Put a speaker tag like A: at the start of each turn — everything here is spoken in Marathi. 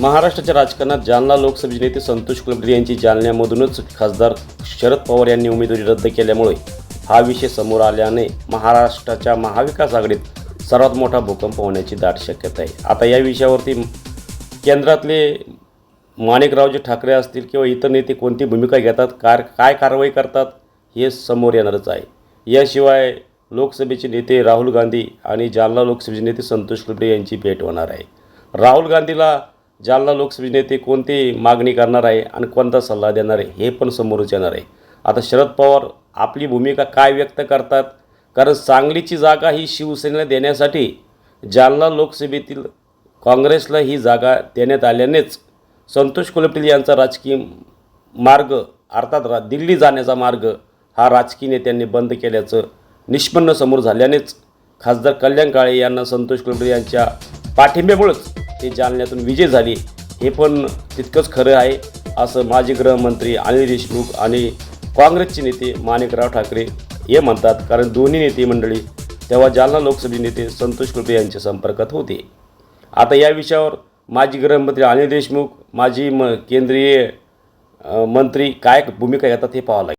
A: महाराष्ट्राच्या राजकारणात जालना लोकसभेचे नेते संतोष कुलकर्णी यांची जालन्यामधूनच खासदार शरद पवार यांनी उमेदवारी रद्द केल्यामुळे हा विषय समोर आल्याने महाराष्ट्राच्या महाविकास आघाडीत सर्वात मोठा भूकंप होण्याची दाट शक्यता आहे. आता या विषयावरती केंद्रातले माणिकरावजी ठाकरे असतील किंवा इतर नेते कोणती भूमिका घेतात कार काय कारवाई करतात हे समोर येणारच आहे. याशिवाय लोकसभेचे नेते राहुल गांधी आणि जालना लोकसभेचे नेते संतोष कुलकर्णी यांची भेट होणार आहे. राहुल गांधीला जालना लोकसभेचे नेते कोणती मागणी करणार आहे आणि कोणता सल्ला देणार आहे हे पण समोरच येणार आहे. आता शरद पवार आपली भूमिका काय व्यक्त करतात? कारण सांगलीची जागा ही शिवसेनेला देण्यासाठी जालना लोकसभेतील काँग्रेसला ही जागा देण्यात आल्यानेच संतोष कुलपटील यांचा राजकीय मार्ग अर्थात रा दिल्ली जाण्याचा मार्ग हा राजकीय नेत्यांनी बंद केल्याचं निष्पन्न समोर झाल्यानेच खासदार कल्याण काळे यांना संतोष कुलपटील यांच्या पाठिंब्यामुळंच हे जालन्यातून विजय झाली हे पण तितकंच खरं आहे असं माजी गृहमंत्री अनिल देशमुख आणि काँग्रेसचे नेते माणिकराव ठाकरे हे म्हणतात. कारण दोन्ही नेते मंडळी तेव्हा जालना लोकसभे नेते संतोष कुलपे यांच्या संपर्कात होते. आता या विषयावर माजी गृहमंत्री अनिल देशमुख माजी म केंद्रीय मंत्री काय भूमिका घेतात हे पाहावं लागेल.